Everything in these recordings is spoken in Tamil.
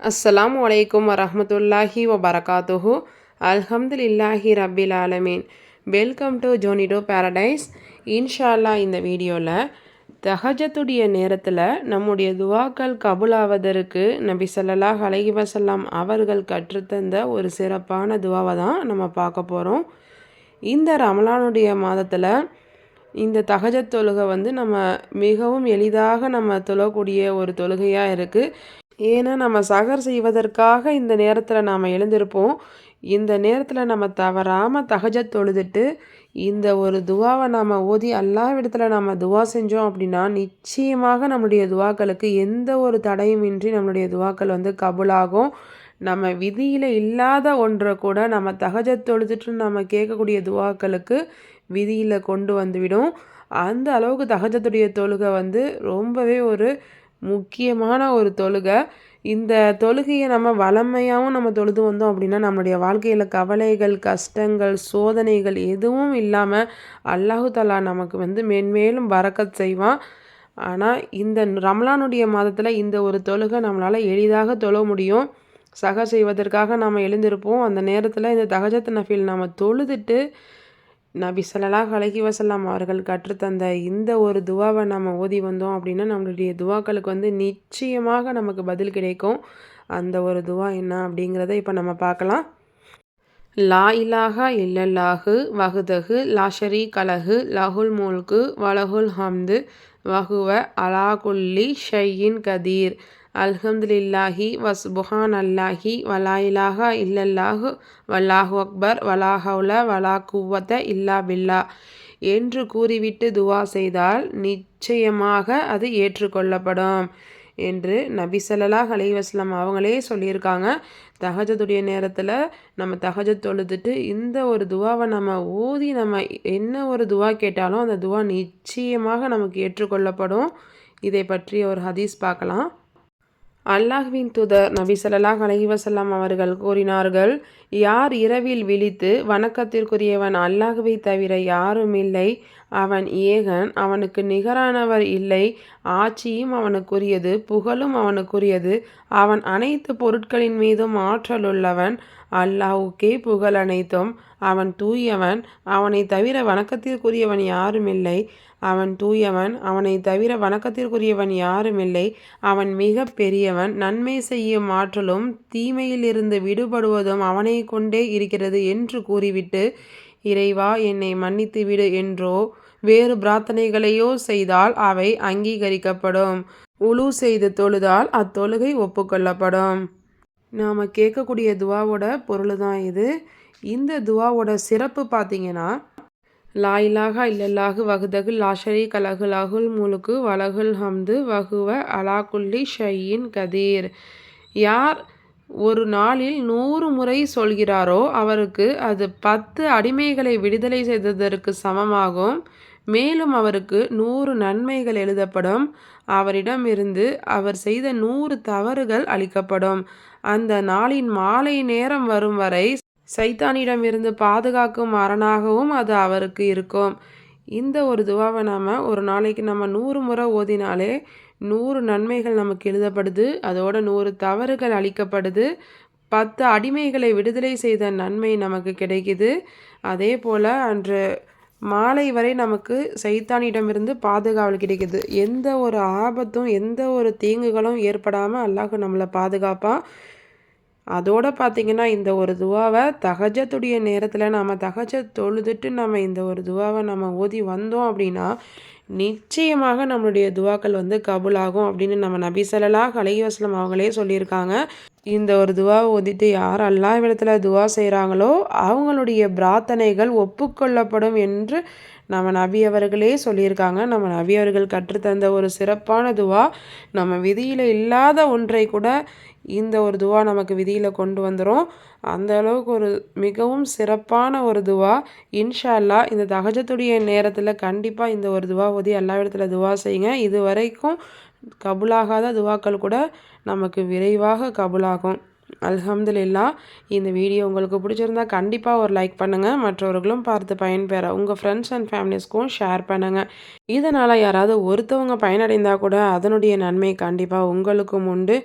அஸ்ஸலாம் வலைக்கும் வரமத்துல்லாஹி வபரகாத்துஹு அல்ஹம்துலில்லாஹி ரபில் ஆலமீன் வெல்கம் டு ஜோனிடோ பேரடைஸ் இன்ஷால்லா இந்த வீடியோவில் தஹஜத்துடைய நேரத்தில் நம்முடைய துவாக்கள் கபுலாவதற்கு நபி ஸல்லல்லாஹு அலைஹி வசல்லாம் அவர்கள் கற்றுத்தந்த ஒரு சிறப்பான துவாவை தான் நம்ம பார்க்க போகிறோம் இந்த ரமலானுடைய மாதத்தில் இந்த தகஜத் தொழுகை வந்து நம்ம மிகவும் எளிதாக நம்ம தொழக்கூடிய ஒரு தொழுகையாக இருக்குது ஏன்னா நம்ம சகர் செய்வதற்காக இந்த நேரத்தில் நாம் எழுந்திருப்போம். இந்த நேரத்தில் நம்ம தவறாமல் தகஜத் தொழுதுட்டு இந்த ஒரு துவாவை நாம் ஓதி எல்லா இடத்துல நம்ம துவா செஞ்சோம் அப்படின்னா நிச்சயமாக நம்மளுடைய துவாக்களுக்கு எந்த ஒரு தடையும் இன்றி நம்மளுடைய துவாக்கள் வந்து கபுலாகும். நம்ம விதியில் இல்லாத ஒன்றை கூட நம்ம தகஜத் தொழுதுட்டு நம்ம கேட்கக்கூடிய துவாக்களுக்கு விதியில் கொண்டு வந்துவிடும். அந்த அளவுக்கு தகஜத்துடைய தொழுகை வந்து ரொம்பவே ஒரு முக்கியமான ஒரு தொழுகை. இந்த தொழுகையை நம்ம வளமையாகவும் நம்ம தொழுது வந்தோம் அப்படின்னா நம்மளுடைய வாழ்க்கையில் கவலைகள் கஷ்டங்கள் சோதனைகள் எதுவும் இல்லாமல் அல்லாஹு தலா நமக்கு வந்து மென்மேலும் வரக்கத் செய்வான். ஆனால் இந்த ரம்லானுடைய மாதத்தில் இந்த ஒரு தொழுகை நம்மளால் எளிதாக தொழ முடியும். சக செய்வதற்காக நாம் எழுந்திருப்போம். அந்த நேரத்தில் இந்த தகஜத் நஃபில் நாம் தொழுதுட்டு நபி சொல்லலாஹ் அலஹி வசல்லாம் அவர்கள் கற்றுத்தந்த இந்த ஒரு துவாவை நம்ம ஓதி வந்தோம் அப்படின்னா நம்மளுடைய துவாக்களுக்கு வந்து நிச்சயமாக நமக்கு பதில் கிடைக்கும். அந்த ஒரு துவா என்ன அப்படிங்கிறத இப்போ நம்ம பார்க்கலாம். லா இலாஹா இல்லல்லாஹு வகுதகு லாஷரி கலகு லஹுல் மூல்கு வலஹுல் ஹம்து வஹுவ அலா குல்லி ஷையின் கதீர். அல்ஹம்துலில்லாஹி வஸ்புஹான் அல்லாஹி வலா இல்லல்லாஹு வல்லாஹு அக்பர் வலாஹவுல வலா குவத்த இல்லா பில்லா. என்று கூறிவிட்டு துவா செய்தால் நிச்சயமாக அது ஏற்றுக்கொள்ளப்படும் என்று நபி ஸல்லல்லாஹு அலைவாஸ்லாம் அவங்களே சொல்லியிருக்காங்க. தகஜத்துடைய நேரத்தில் நம்ம தகஜ தொழுதுட்டு இந்த ஒரு துவாவை நம்ம ஊதி நம்ம என்ன ஒரு துவா கேட்டாலும் அந்த துவா நிச்சயமாக நமக்கு ஏற்றுக்கொள்ளப்படும். இதை பற்றி ஒரு ஹதீஸ் பார்க்கலாம். அல்லாஹ்வின் தூதர் நபி ஸல்லல்லாஹு அலைஹி அவர்கள் கூறினார்கள் யார் இரவில் விழித்து வணக்கத்திற்குரியவன் அல்லாஹுவை தவிர யாரும் இல்லை அவன் ஏகன் அவனுக்கு நிகரானவர் இல்லை ஆட்சியும் அவனுக்குரியது புகழும் அவனுக்குரியது அவன் அனைத்து பொருட்களின் மீதும் ஆற்றலுள்ளவன் அல்லாஹுக்கே புகழ் அனைத்தும் அவன் தூயவன் அவனை தவிர வணக்கத்திற்குரியவன் யாருமில்லை. அவன் தூயவன் அவனை தவிர வணக்கத்திற்குரியவன் யாருமில்லை. அவன் மிக பெரியவன் நன்மை செய்யும் ஆற்றலும் தீமையிலிருந்து விடுபடுவதும் அவனை கொண்டே இருக்கிறது என்று கூறிவிட்டு இறைவா என்னை மன்னித்து விடு என்றோ வேறு பிரார்த்தனைகளையோ செய்தால் அவை அங்கீகரிக்கப்படும். உழு செய்து தொழுதால் அத்தொழுகை ஒப்புக்கொள்ளப்படும். நாம் கேட்கக்கூடிய துவாவோட பொருள் தான் இது. இந்த துவாவோட சிறப்பு பார்த்தீங்கன்னா லாயிலாக இல்லல்லாஹு வகுதகு லாஷரி கலகு லகுல் முழுக்கு வலகுல் ஹம்து வகுவ அலாக்குல்லி ஷையின் கதீர். யார் ஒரு நாளில் நூறு முறை சொல்கிறாரோ அவருக்கு அது பத்து அடிமைகளை விடுதலை செய்ததற்கு சமமாகும். மேலும் அவருக்கு நூறு நன்மைகள் எழுதப்படும். அவரிடமிருந்து அவர் செய்த நூறு தவறுகள் அளிக்கப்படும் அந்த நாளின் மாலை நேரம் வரும் வரை சைத்தானிடமிருந்து பாதுகாக்கும் அரணாகவும் அது அவருக்கு இருக்கும். இந்த ஒரு துவாவை நாம் ஒரு நாளைக்கு நம்ம நூறு முறை ஓதினாலே நூறு நன்மைகள் நமக்கு எழுதப்படுது. அதோட நூறு தவறுகள் அளிக்கப்படுது பத்து அடிமைகளை விடுதலை செய்த நன்மை நமக்கு கிடைக்குது. அதே போல் அன்று மாலை வரை நமக்கு சைத்தானிடமிருந்து பாதுகாவல் கிடைக்குது. எந்த ஒரு ஆபத்தும் எந்த ஒரு தீங்குகளும் ஏற்படாமல் அல்லாஹ் நம்மளை பாதுகாப்பான் அதோடு பார்த்திங்கன்னா இந்த ஒரு துவாவை தகஜத்துடைய நேரத்தில் நம்ம தகஜ தொழுதுட்டு நம்ம இந்த ஒரு துவாவை நம்ம ஓதி வந்தோம் அப்படின்னா நிச்சயமாக நம்மளுடைய துவாக்கள் வந்து கபுலாகும் அப்படின்னு நம்ம நபி சல்லாஹ் அலைவாஸ்லம் அவங்களே சொல்லியிருக்காங்க. இந்த ஒரு துவா ஓதிட்டு யார் அல்லா இடத்துல துவா செய்கிறாங்களோ அவங்களுடைய பிரார்த்தனைகள் ஒப்புக்கொள்ளப்படும் என்று நம்ம நபி அவர்களே சொல்லியிருக்காங்க. நம்ம நபி அவர்கள் கற்றுத்தந்த ஒரு சிறப்பான துவா. நம்ம விதியில் இல்லாத ஒன்றை கூட இந்த ஒரு துவா நமக்கு விதியில் கொண்டு வந்துடும் அந்த அளவுக்கு ஒரு மிகவும் சிறப்பான ஒரு துவா. இன்ஷா அல்லா இந்த தகஜத்துடைய நேரத்தில் கண்டிப்பாக இந்த ஒரு துவா ஓதி எல்லா இடத்துல துவா செய்யுங்க. இது வரைக்கும் கபுலாகாத துவாக்கள் கூட நமக்கு விரைவாக கபுலாகும். அல்ஹம்துலில்லா இந்த வீடியோ உங்களுக்கு பிடிச்சிருந்தா கண்டிப்பாக ஒரு லைக் பண்ணுங்கள் மற்றவர்களும் பார்த்து பயன்பெற உங்கள் ஃப்ரெண்ட்ஸ் அண்ட் ஃபேமிலிஸ்க்கும் ஷேர் பண்ணுங்கள் இதனால் யாராவது ஒருத்தவங்க பயனடைந்தால் கூட அதனுடைய நன்மை கண்டிப்பாக உங்களுக்கும் உண்டு.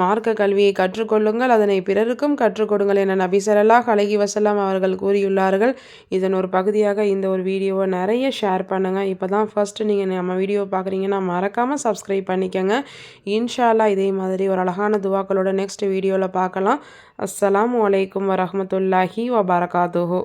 மார்க்க கல்வியை கற்றுக்கொள்ளுங்கள் அதனை பிறருக்கும் கற்றுக்கொடுங்கள் என நபி சல்லாஹ் வசல்லாம் அவர்கள் கூறியுள்ளார்கள். இதன் ஒரு பகுதியாக இந்த ஒரு வீடியோவை நிறைய ஷேர் பண்ணுங்கள் இப்போ தான் ஃபஸ்ட்டு நீங்கள் நம்ம வீடியோ பார்க்குறீங்கன்னா மறக்காமல் சப்ஸ்கிரைப் பண்ணிக்கோங்க. இன்ஷால்லா இதே மாதிரி ஒரு அழகான துவாக்களோட நெக்ஸ்ட் வீடியோவில் பார்க்கலாம். அஸ்லாம் வலைக்கம் வரமத்துல்லாஹி வபரகாதுஹோ